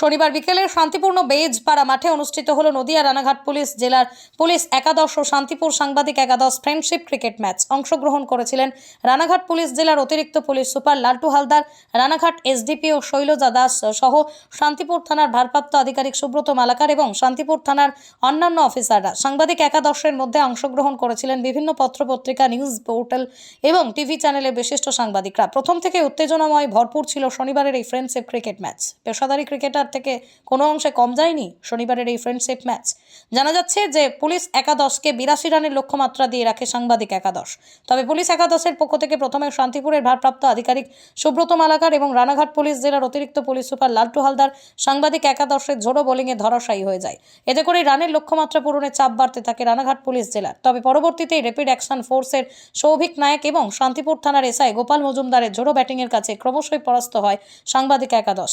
শনিবার বিকেলে শান্তিপূর্ণ বেজপাড়া মাঠে অনুষ্ঠিত হলো নদিয়া রানাঘাট পুলিশ জেলার পুলিশ একাদশ ও শান্তিপুর সাংবাদিক একাদশ ফ্রেন্ডশিপ ক্রিকেট ম্যাচ অংশগ্রহণ করেছিলেন রানাঘাট পুলিশ জেলার অতিরিক্ত police super Laltu Haldar, Ranaghat SDPO Shailaja Das সহ শান্তিপুর থানার ভারপ্রাপ্ত আধিকারিক সুব্রত মালাকার এবং শান্তিপুর থানার অন্যান্য অফিসাররা। সাংবাদিক একাদশের মধ্যে অংশগ্রহণ করেছিলেন বিভিন্ন পত্রপত্রিকা, নিউজ পোর্টাল এবং টিভি চ্যানেলের বিশিষ্ট সাংবাদিকরা। প্রথম থেকে উত্তেজনাময় ভরপুর ছিল শনিবারের এই ফ্রেন্ডশিপ ক্রিকেট ম্যাচ। পেশাদারি ক্রিকেটার থেকে কোনো অংশে কম যায়নি শনিবারের এই ফ্রেন্ডশিপ ম্যাচ জানা যাচ্ছে যে পুলিশ একাদশকে বিরাশি রানের লক্ষ্যমাত্রা দিয়ে রাখে সাংবাদিক একাদশ। তবে পুলিশ একাদশের পক্ষ থেকে প্রথমে শান্তিপুরের ভারপ্রাপ্ত আধিকারিক সুব্রত মালাকার এবং রানাঘাট পুলিশ জেলার অতিরিক্ত পুলিশ সুপার লালটু হালদার সাংবাদিক একাদশের ঝোড়ো বোলিংয়ে ধরাশায়ী হয়ে যায়। এতে করে রানের লক্ষ্যমাত্রা পূরণে চাপ বাড়তে থাকে রানাঘাট পুলিশ জেলার। তবে পরবর্তীতে র্যাপিড অ্যাকশন ফোর্সের সৌভিক নায়ক এবং শান্তিপুর থানার এসআই গোপাল মজুমদারের ঝোড়ো ব্যাটিংয়ের কাছে ক্রমশই পরাস্ত হয় সাংবাদিক একাদশ।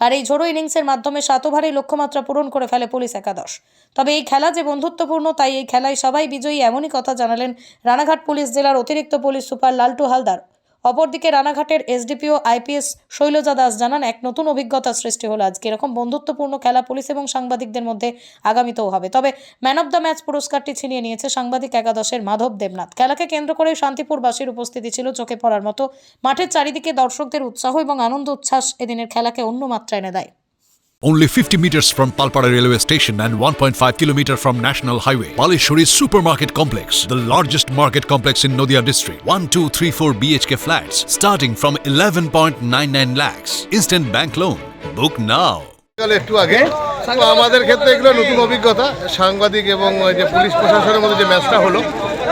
আর এই ঝোড়ো ইনিংসের মাধ্যমে সাত ওভারেই লক্ষ্যমাত্রা পূরণ করে ফেলে পুলিশ একাদশ। তবে এই খেলা যে বন্ধুত্বপূর্ণ, তাই এই খেলায় সবাই বিজয়ী এমনই কথা জানালেন রানাঘাট পুলিশ জেলার অতিরিক্ত পুলিশ সুপার লালটু হালদার। অপরদিকে রানাঘাটের এসডিপিও আইপিএস শৈলজা দাস জানান, এক নতুন অভিজ্ঞতা সৃষ্টি হলো আজকে। এরকম বন্ধুত্বপূর্ণ খেলা পুলিশ এবং সাংবাদিকদের মধ্যে আগামীতেও হবে। তবে ম্যান অব দ্য ম্যাচ পুরস্কারটি ছিনিয়ে নিয়েছে সাংবাদিক একাদশের মাধব দেবনাথ। খেলাকে কেন্দ্র করে শান্তিপুরবাসীর উপস্থিতি ছিল চোখে পড়ার মতো। মাঠের চারিদিকে দর্শকদের উৎসাহ এবং আনন্দ উচ্ছ্বাস এদিনের খেলাকে অন্য মাত্রা এনে দেয়। Only 50 meters from Palpara railway station and 1.5 kilometer from National Highway. Palishuri Supermarket Complex, the largest market complex in Noida district. 1, 2, 3, 4 BHK flats starting from 11.99 lakhs. Instant bank loan. Book now. একটু আগে তো আমাদের ক্ষেত্রে এগুলো নতুন অভিজ্ঞতা সাংবাদিক এবং যে পুলিশ প্রশাসনের মধ্যে যে ম্যাচটা হলো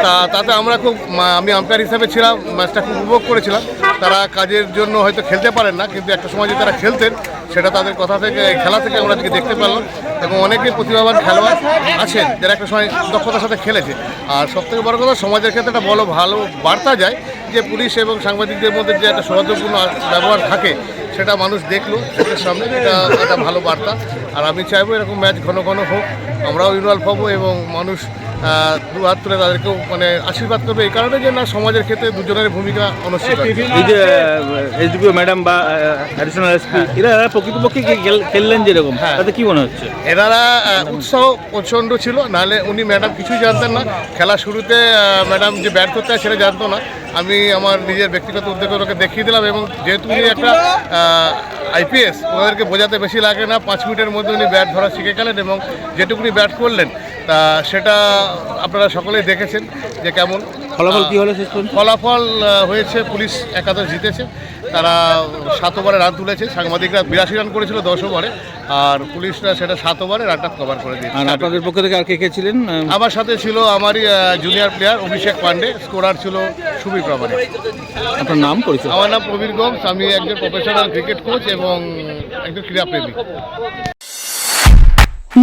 তা তাতে আমরা খুব আমি আম্পায়ার হিসাবে ছিলাম ম্যাচটা খুব উপভোগ করেছিলাম তারা কাজের জন্য হয়তো খেলতে পারেন না কিন্তু একটা সময় যে তারা খেলতেন সেটা তাদের কথা থেকে, খেলা থেকে আমরা আজকে দেখতে পেলাম এবং অনেকে প্রতিভাবান খেলোয়াড় আছেন, যারা একটা সময় দক্ষতার সাথে খেলেছে। আর সবথেকে বড় কথা, সমাজের ক্ষেত্রে একটা বড় ভালো বার্তা যায় যে, পুলিশ এবং সাংবাদিকদের মধ্যে যে একটা সৌহার্দ্যপূর্ণ ব্যবহার থাকে, সেটা মানুষ দেখল চোখের সামনে, এটা একটা ভালো বার্তা। আর আমি চাইব এরকম ম্যাচ ঘন ঘন হোক, আমরাও ইনভলভ হব এবং মানুষ দু হাত তুলে তাদেরকেও মানে আশীর্বাদ করবে এই কারণে যে না সমাজের ক্ষেত্রে দুজনের ভূমিকা অনস্বীকার এই যে এসডিপিও ম্যাডাম বা অ্যাডিশনাল এসপি এরা এরা প্রকৃতপক্ষে কি খেললেন যেরকম হ্যাঁ। তাতে কি মনে হচ্ছে? এনারা উৎসাহ প্রচণ্ড ছিল নাহলে উনি ম্যাডাম কিছুই জানতেন না। খেলা শুরুতে ম্যাডাম যে ব্যাট করতে হয় সেটা জানতো না। আমি আমার নিজের ব্যক্তিগত উদ্যোগ ওকে দেখিয়ে দিলাম এবং যেহেতু উনি একটা আইপিএস ওনাদেরকে বোঝাতে বেশি লাগে না। পাঁচ মিনিটের মধ্যে উনি ব্যাট ধরা শিখে গেলেন এবং যেটুকুনি ব্যাট করলেন তা সেটা আপনারা সকলেই দেখেছেন যে কেমন ফলাফল কি হলো ফলাফল হয়েছে পুলিশ একাদশ জিতেছে। তারা সাত ওভারে রান তুলেছে। সাংবাদিকরা বিরাশি রান করেছিল দশ ওভারে। আর পুলিশরা সেটা সাত ওভারে রানটা কভার করে দিয়েছে। আর আপনাদের পক্ষ থেকে আর কে কে ছিলেন? আমার সাথে ছিল আমারই junior player Abhishek Pandey. Scorer ছিল সুবীর প্রামাণিক আপনার নাম পরিচয়? আমার নাম প্রবীর গোমস আমি একজন প্রফেশনাল ক্রিকেট কোচ এবং একজন ক্রীড়াপ্রেমী।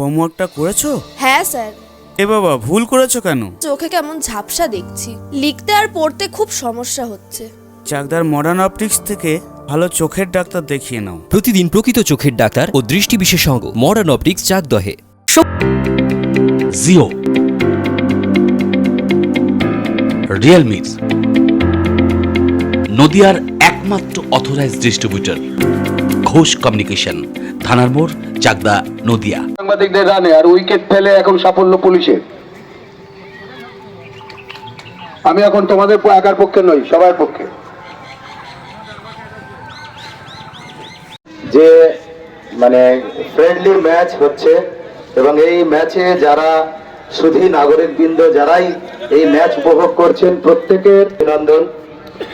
হোমওয়ার্কটা করেছ? হ্যাঁ স্যার। এ বাবা ভুল করেছ কেন? চোখে কেমন ঝাপসা দেখছি। লিখতে আর পড়তে খুব সমস্যা হচ্ছে। চাকদার মডার্ন অপটিক্স থেকে ভালো চোখের ডাক্তার দেখিয়ে নাও। প্রতিদিন প্রকৃত চোখের ডাক্তার ও দৃষ্টি বিশেষজ্ঞ মডার্ন অপটিক্স চাকদহে। জিও রিয়েলমির নদিয়ার একমাত্র অথরাইজড ডিস্ট্রিবিউটর ঘোষ কমিউনিকেশন থানার মোড়, চাকদা, নদিয়া। সাংবাদিকদের রানে আর উইকেট ফেলে এখন সাফল্য পুলিশের। আমি এখন তোমাদের একার পক্ষে নই, সবার পক্ষে। যে মানে ফ্রেন্ডলি ম্যাচ হচ্ছে এবং এই ম্যাচে যারা সুধী নাগরিকবৃন্দ, যারাই এই ম্যাচ উপভোগ করছেন, প্রত্যেকের অভিনন্দন।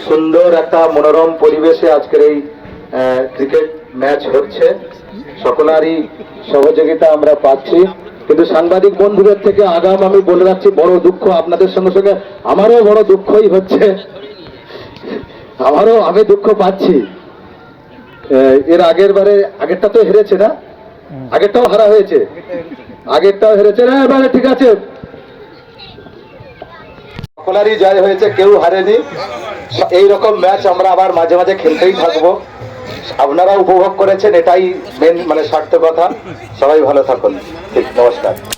সুন্দর একটা মনোরম পরিবেশে আজকের এই ক্রিকেট ম্যাচ হচ্ছে। সকলেরই সহযোগিতা আমরা পাচ্ছি। কিন্তু সাংবাদিক বন্ধুদের থেকে আগাম আমি বলে রাখছি, বড় দুঃখ আপনাদের সঙ্গে সঙ্গে আমারও বড় দুঃখই হচ্ছে। আমারও আমি দুঃখ পাচ্ছি। এর আগের বারে আগেরটা তো হেরেছে না? আগেরটাও হারা হয়েছে। আগেরটাও হেরেছে। না এবারে ঠিক আছে। সকলেরই জয় হয়েছে, কেউ হারেনি। এই রকম ম্যাচ আমরা আবার মাঝে মাঝে খেলতেই থাকব। আপনারা উপভোগ করেছেন, এটাই মেন মানে সার্থকতা সবাই ভালো থাকুন। ঠিক, নমস্কার।